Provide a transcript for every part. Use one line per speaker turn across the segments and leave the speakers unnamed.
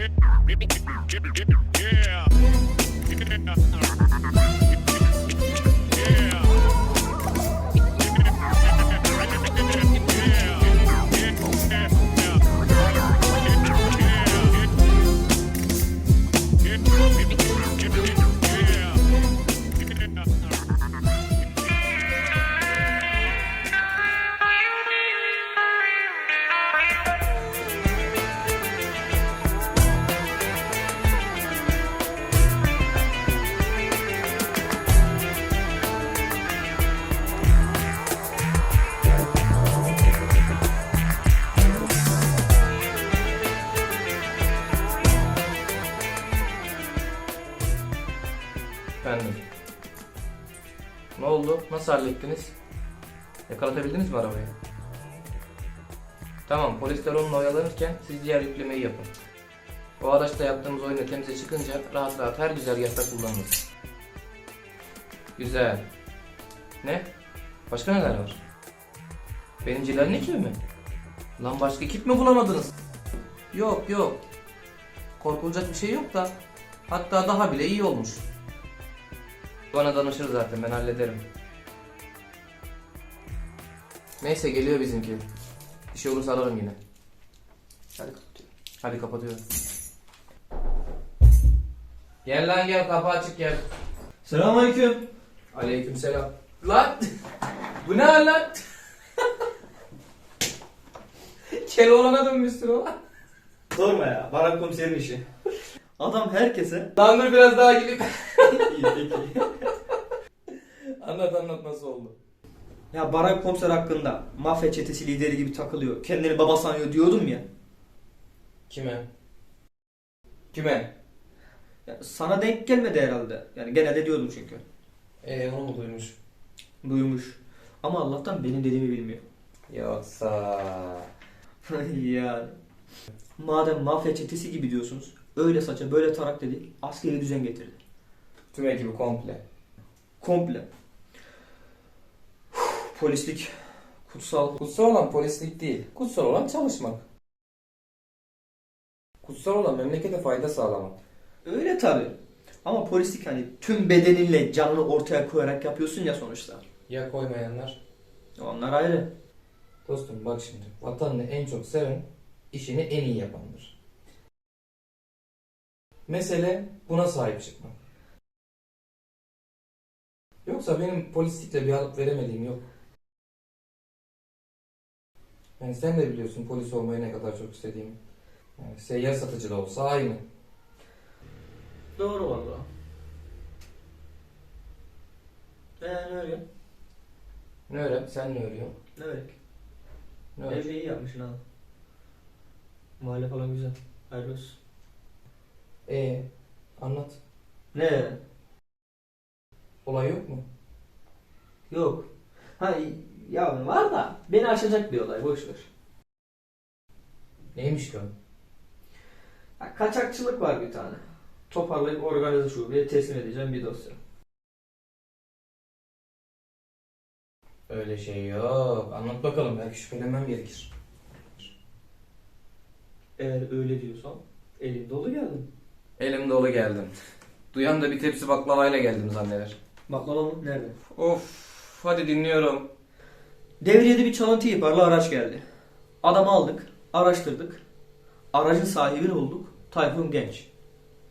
Yeah. yeah. yeah. Nasıl hallettiniz? Yakalatabildiniz mi arabayı? Tamam, polisler onunla oyalanırken siz diğer yüklemeyi yapın. O araçta yaptığımız oyunu temize çıkınca rahat rahat her güzergahta kullanırız. Güzel. Ne? Başka neler var? Benim Cilal'in ekibi mi? Lan başka ekip mi bulamadınız? Yok yok. Korkulacak bir şey yok da. Hatta daha bile iyi olmuş. Bana danışır zaten ben hallederim. Neyse geliyor bizimki. Bir şey olursa ararım yine. Hadi kapatıyorum. Hadi kapatıyorum. Gel lan gel kapı açık gel.
Selamünaleyküm.
Aleykümselam. Lan! Bu ne hal lan? Keloğlan'a dönmüşsün o.
Sorma ya. Baran komiserin işi. Adam herkese...
Lan dur biraz daha gidip.
İyi peki.
anlat anlat nasıl oldu.
Ya Baran komiser hakkında mafya çetesi lideri gibi takılıyor. Kendini baba sanıyor diyordum ya.
Kime? Kime?
ya. Sana denk gelmedi herhalde. Yani genelde diyordum çünkü.
Eee onu mu duymuş?
Duymuş. Ama Allah'tan benim dediğimi bilmiyor.
Yoksa...
yani. Madem mafya çetesi gibi diyorsunuz. Öyle saça böyle tarak dedi. Askeri düzen getirdi.
Tüm ekibi komple.
Komple. Polislik. Kutsal.
Kutsal olan polislik değil. Kutsal olan çalışmak. Kutsal olan memlekete fayda sağlamak.
Öyle tabi. Ama polislik hani tüm bedeninle canını ortaya koyarak yapıyorsun ya sonuçta.
Ya koymayanlar?
Onlar ayrı.
Dostum bak şimdi. Vatanını en çok seven, işini en iyi yapandır. Mesele buna sahip çıkmak. Yoksa benim polislikle bir alıp veremediğim yok. Yani sen de biliyorsun polis olmayı ne kadar çok istediğimi. Yani seyyar satıcı da olsa aynı.
Doğru valla. Ee, ne örüyorsun?
Ne öğren? Sen ne örüyorsun?
Ne örek?
Ne öğren?
Evde iyi yapmışsın ha. Mahalle falan güzel. Hayırlı olsun.
Ee, anlat.
Ne?
Olay yok mu?
Yok. Ha ya var da beni aşacak bir olay boş ver.
Neymiş ki o?
Ya, kaçakçılık var bir tane. Toparlayıp organize şubeye teslim edeceğim bir dosya.
Öyle şey yok. Anlat bakalım. Belki şüphelenmem gerekir.
Eğer öyle diyorsan elim dolu geldim.
Elim dolu geldim. Duyan da bir tepsi baklavayla geldim zanneder.
Baklava mı? Nerede?
Of, hadi dinliyorum.
Devriyede bir çalıntı ihbarlı araç geldi. Adamı aldık, araştırdık. Aracın sahibini bulduk. Tayfun Genç.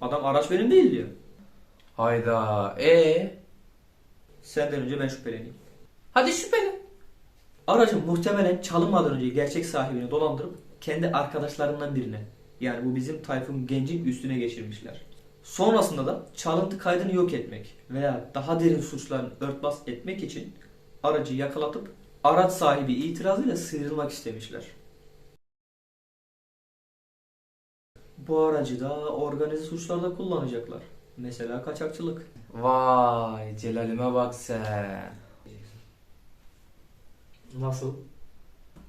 Adam araç benim değil diyor.
Hayda. E
Senden önce ben şüpheleneyim.
Hadi şüpheli.
Aracın muhtemelen çalınmadan önce gerçek sahibini dolandırıp kendi arkadaşlarından birine yani bu bizim Tayfun Genç'in üstüne geçirmişler. Sonrasında da çalıntı kaydını yok etmek veya daha derin suçların örtbas etmek için aracı yakalatıp araç sahibi itirazıyla sıyrılmak istemişler. Bu aracı da organize suçlarda kullanacaklar. Mesela kaçakçılık.
Vay Celal'ime bak sen.
Nasıl?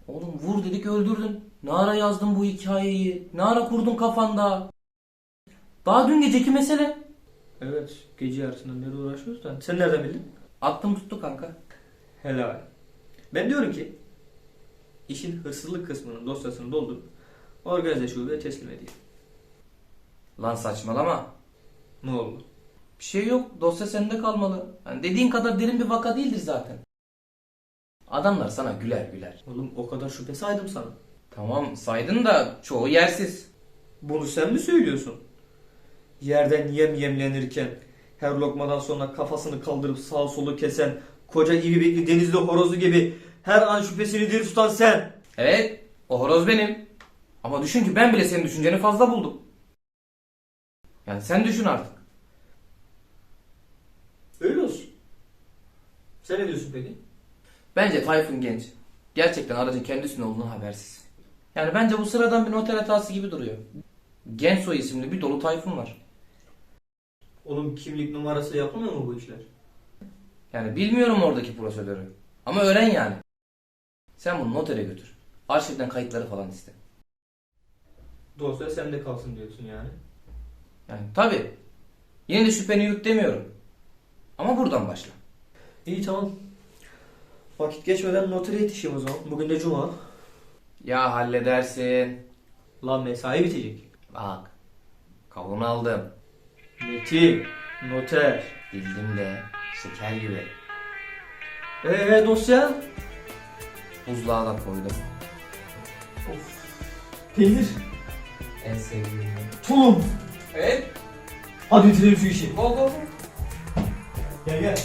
Oğlum vur dedik öldürdün. Ne ara yazdın bu hikayeyi? Ne ara kurdun kafanda? Daha dün geceki mesele.
Evet, gece yarısından beri uğraşıyoruz da. Sen nereden bildin?
Attım tuttu kanka.
Helal. Ben diyorum ki işin hırsızlık kısmının dosyasını doldurup organize şubeye teslim edeyim.
Lan saçmalama.
Ne oldu?
Bir şey yok. Dosya sende kalmalı. Yani dediğin kadar derin bir vaka değildir zaten. Adamlar sana güler güler.
Oğlum o kadar şüphe saydım sana.
Tamam saydın da çoğu yersiz.
Bunu sen mi söylüyorsun? Yerden yem yemlenirken her lokmadan sonra kafasını kaldırıp sağ solu kesen koca ibibekli denizli horozu gibi her an şüphesini diri tutan sen.
Evet o horoz benim. Ama düşün ki ben bile senin düşünceni fazla buldum. Yani sen düşün artık.
Öyle olsun. Sen ne diyorsun peki?
Bence Tayfun Genç gerçekten aracın kendisinin olduğunu habersiz. Yani bence bu sıradan bir noter hatası gibi duruyor. Gensoy isimli bir dolu Tayfun var.
Oğlum kimlik numarası yapılmıyor mu bu işler?
Yani bilmiyorum oradaki prosedürü. Ama öğren yani. Sen bunu notere götür. Arşivden kayıtları falan iste.
Dosya sende kalsın diyorsun yani.
Yani tabi. Yine de şüpheni yük demiyorum. Ama buradan başla.
İyi tamam. Vakit geçmeden notere yetişeyim o zaman. Bugün de cuma.
Ya halledersin.
Lan mesai bitecek.
Bak. Kavunu aldım.
Metin, noter.
Bildim de şeker gibi.
Eee dosya?
Buzluğa da koydum.
Of. Peynir.
En sevdiğim.
Tulum.
Evet.
Hadi bitirelim şu işi.
Go go go.
Gel gel.